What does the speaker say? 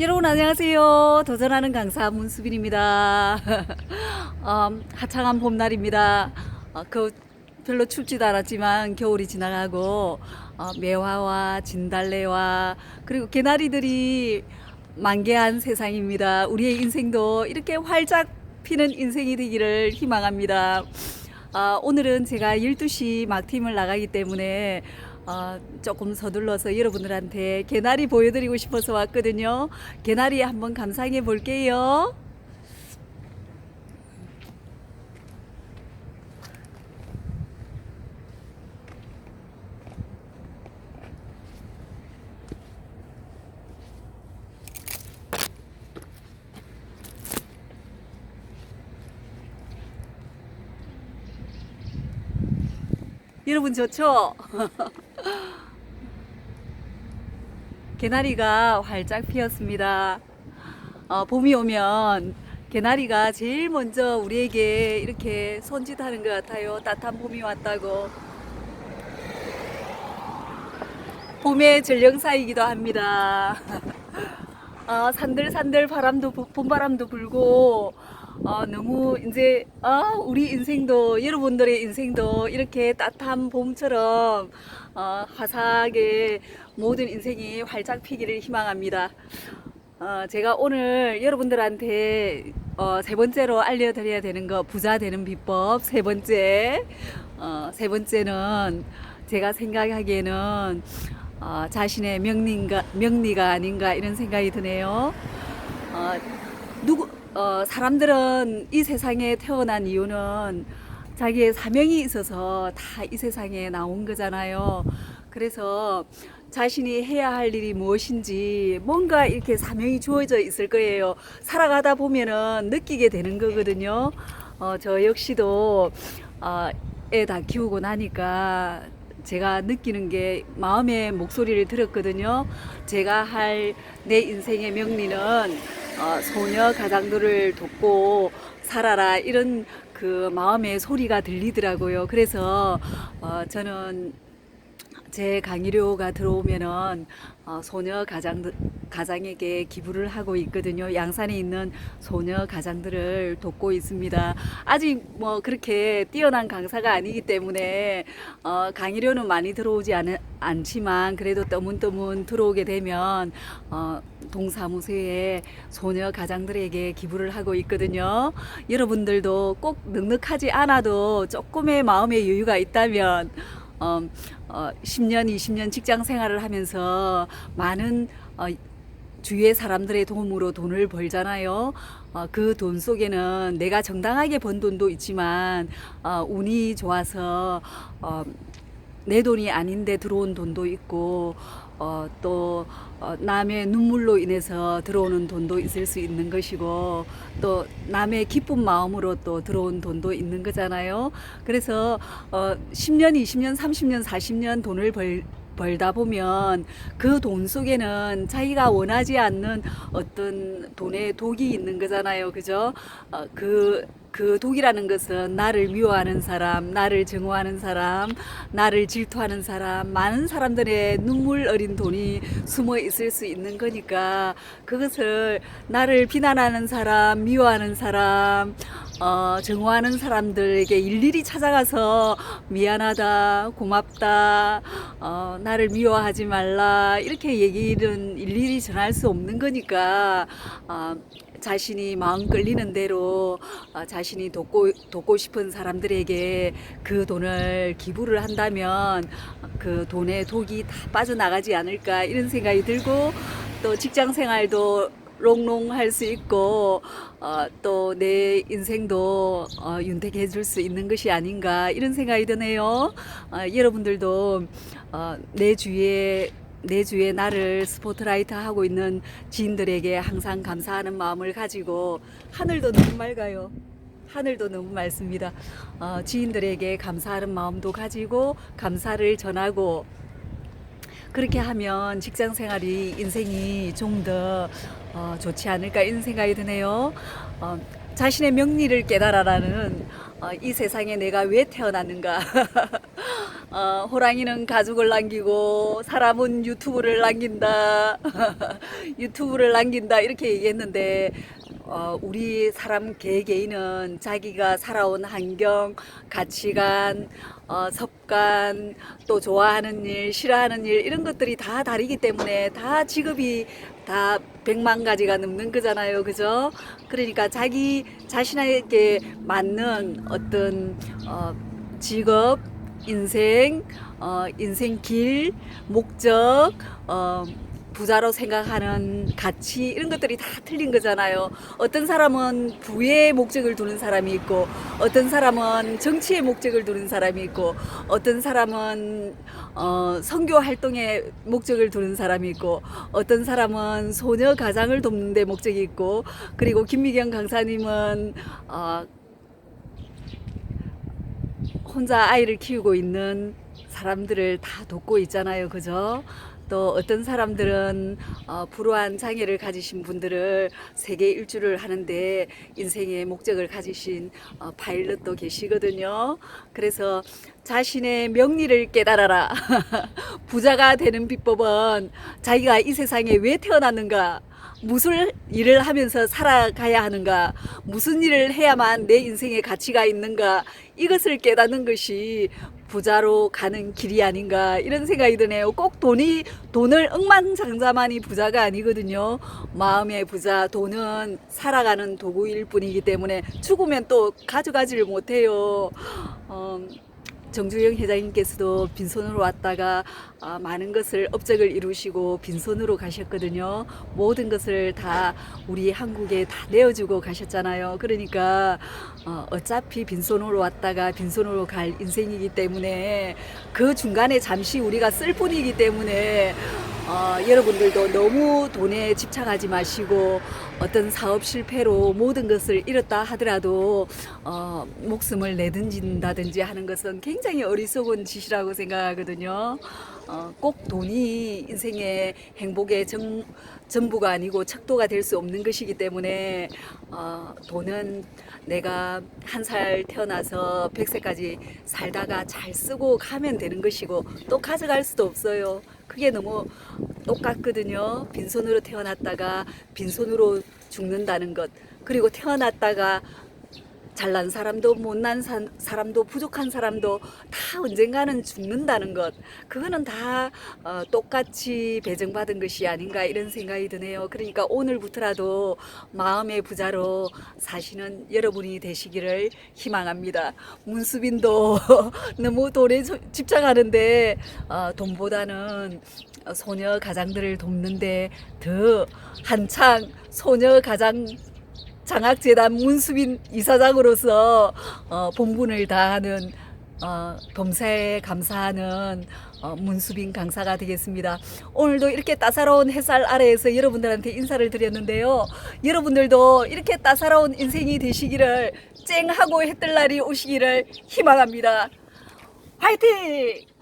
여러분 안녕하세요. 도전하는 강사 문수빈입니다. 음, 하창한 봄날입니다. 어, 그 별로 춥지도 않았지만 겨울이 지나가고 어, 매화와 진달래와 그리고 개나리들이 만개한 세상입니다. 우리의 인생도 이렇게 활짝 피는 인생이 되기를 희망합니다. 아, 오늘은 제가 12시 막팀을 나가기 때문에 어, 조금 서둘러서 여러분들한테 개나리 보여드리고 싶어서 왔거든요. 개나리 한번 감상해 볼게요. 여러분 좋죠? 개나리가 활짝 피었습니다. 어, 봄이 오면 개나리가 제일 먼저 우리에게 이렇게 손짓하는 것 같아요. 따뜻한 봄이 왔다고. 봄의 전령사이기도 합니다. 어, 산들산들 바람도 부- 봄바람도 불고 어, 너무 이제 아, 우리 인생도 여러분들의 인생도 이렇게 따뜻한 봄처럼 어, 화사하게 모든 인생이 활짝 피기를 희망합니다. 어, 제가 오늘 여러분들한테 어, 세 번째로 알려드려야 되는 거 부자 되는 비법 세 번째 어, 세 번째는 제가 생각하기에는 어, 자신의 명리가, 명리가 아닌가 이런 생각이 드네요. 어, 누구 어, 사람들은 이 세상에 태어난 이유는 자기의 사명이 있어서 다 이 세상에 나온 거잖아요. 그래서 자신이 해야 할 일이 무엇인지 뭔가 이렇게 사명이 주어져 있을 거예요. 살아가다 보면은 느끼게 되는 거거든요. 어, 저 역시도 어, 애 다 키우고 나니까 제가 느끼는 게 마음의 목소리를 들었거든요. 제가 할 내 인생의 명리는 어, 소녀 가장들을 돕고 살아라 이런 그 마음의 소리가 들리더라고요. 그래서 어, 저는 제 강의료가 들어오면은 어, 소녀 가장 가장에게 기부를 하고 있거든요. 양산에 있는 소녀 가장들을 돕고 있습니다. 아직 뭐 그렇게 뛰어난 강사가 아니기 때문에 어, 강의료는 많이 들어오지 않, 않지만 그래도 떠문떠문 들어오게 되면 어, 동사무소에 소녀 가장들에게 기부를 하고 있거든요. 여러분들도 꼭 넉넉하지 않아도 조금의 마음의 여유가 있다면 어, 어, 10년, 20년 직장 생활을 하면서 많은 어, 주위의 사람들의 도움으로 돈을 벌잖아요. 어, 그 돈 속에는 내가 정당하게 번 돈도 있지만 어, 운이 좋아서 어, 내 돈이 아닌데 들어온 돈도 있고 어, 또 어, 남의 눈물로 인해서 들어오는 돈도 있을 수 있는 것이고 또 남의 기쁜 마음으로 또 들어온 돈도 있는 거잖아요. 그래서 어, 10년, 20년, 30년, 40년 돈을 벌 벌다 보면 그 돈 속에는 자기가 원하지 않는 어떤 돈의 독이 있는 거잖아요. 그죠? 어, 그, 그 독이라는 것은 나를 미워하는 사람, 나를 증오하는 사람, 나를 질투하는 사람, 많은 사람들의 눈물 어린 돈이 숨어 있을 수 있는 거니까 그것을 나를 비난하는 사람, 미워하는 사람, 어, 증오하는 사람들에게 일일이 찾아가서 미안하다, 고맙다, 어, 나를 미워하지 말라 이렇게 얘기는 일일이 전할 수 없는 거니까 어, 자신이 마음 끌리는 대로 어, 자신이 돕고 돕고 싶은 사람들에게 그 돈을 기부를 한다면 그 돈의 독이 다 빠져나가지 않을까 이런 생각이 들고 또 직장 생활도 롱롱할 수 있고 어, 또 내 인생도 어, 윤택해 줄 수 있는 것이 아닌가 이런 생각이 드네요. 어, 여러분들도 어, 내 주위에 내 주위에 나를 스포트라이트 하고 있는 지인들에게 항상 감사하는 마음을 가지고 하늘도 너무 맑아요. 하늘도 너무 맑습니다. 어, 지인들에게 감사하는 마음도 가지고 감사를 전하고 그렇게 하면 직장 생활이 인생이 좀더 어, 좋지 않을까 이런 생각이 드네요. 어, 자신의 명리를 깨달아라는 어, 이 세상에 내가 왜 태어났는가. 어, 호랑이는 가죽을 남기고 사람은 유튜브를 남긴다. 유튜브를 남긴다. 이렇게 얘기했는데 어, 우리 사람 개개인은 자기가 살아온 환경, 가치관, 어, 습관, 또 좋아하는 일, 싫어하는 일 이런 것들이 다 다르기 때문에 다 직업이 다 백만 가지가 넘는 거잖아요. 그죠? 그러니까 자기 자신에게 맞는 어떤 어, 직업, 인생, 어, 인생 길, 목적, 어, 부자로 생각하는 가치 이런 것들이 다 틀린 거잖아요. 어떤 사람은 부의 목적을 두는 사람이 있고, 어떤 사람은 정치의 목적을 두는 사람이 있고, 어떤 사람은 어, 선교 활동에 목적을 두는 사람이 있고, 어떤 사람은 소녀 가장을 돕는 데 목적이 있고, 그리고 김미경 강사님은 어, 혼자 아이를 키우고 있는 사람들을 다 돕고 있잖아요. 그죠? 또 어떤 사람들은 어, 불우한 장애를 가지신 분들을 세계 일주를 하는데 인생의 목적을 가지신 어, 파일럿도 계시거든요. 그래서 자신의 명리를 깨달아라. 부자가 되는 비법은 자기가 이 세상에 왜 태어났는가? 무슨 일을 하면서 살아가야 하는가? 무슨 일을 해야만 내 인생에 가치가 있는가? 이것을 깨닫는 것이 부자로 가는 길이 아닌가 이런 생각이 드네요. 꼭 돈이 돈을 억만장자만이 부자가 아니거든요. 마음의 부자 돈은 살아가는 도구일 뿐이기 때문에 죽으면 또 가져가지를 못해요. 어, 정주영 회장님께서도 빈손으로 왔다가 아, 많은 것을 업적을 이루시고 빈손으로 가셨거든요. 모든 것을 다 우리 한국에 다 내어주고 가셨잖아요. 그러니까 어, 어차피 빈손으로 왔다가 빈손으로 갈 인생이기 때문에 그 중간에 잠시 우리가 쓸 뿐이기 때문에 어, 여러분들도 너무 돈에 집착하지 마시고 어떤 사업 실패로 모든 것을 잃었다 하더라도 어, 목숨을 내던진다든지 하는 것은 굉장히 어리석은 짓이라고 생각하거든요. 어, 꼭 돈이 인생의 행복의 정, 전부가 아니고 척도가 될 수 없는 것이기 때문에 어, 돈은 내가 한 살 태어나서 100세까지 살다가 잘 쓰고 가면 되는 것이고 또 가져갈 수도 없어요. 그게 너무 똑같거든요. 빈손으로 태어났다가 빈손으로 죽는다는 것. 그리고 태어났다가 잘난 사람도 못난 사, 사람도 부족한 사람도 다 언젠가는 죽는다는 것. 그거는 다 어, 똑같이 배정받은 것이 아닌가 이런 생각이 드네요. 그러니까 오늘부터라도 마음의 부자로 사시는 여러분이 되시기를 희망합니다. 문수빈도 너무 돈에 저- 집착하는데 어, 돈보다는 소녀 가장들을 돕는데 더 한창 소녀 가장 장학재단 문수빈 이사장으로서 어, 본분을 다하는 어, 범사에 감사하는 어, 문수빈 강사가 되겠습니다. 오늘도 이렇게 따사로운 햇살 아래에서 여러분들한테 인사를 드렸는데요. 여러분들도 이렇게 따사로운 인생이 되시기를 쨍하고 해뜰 날이 오시기를 희망합니다. 화이팅!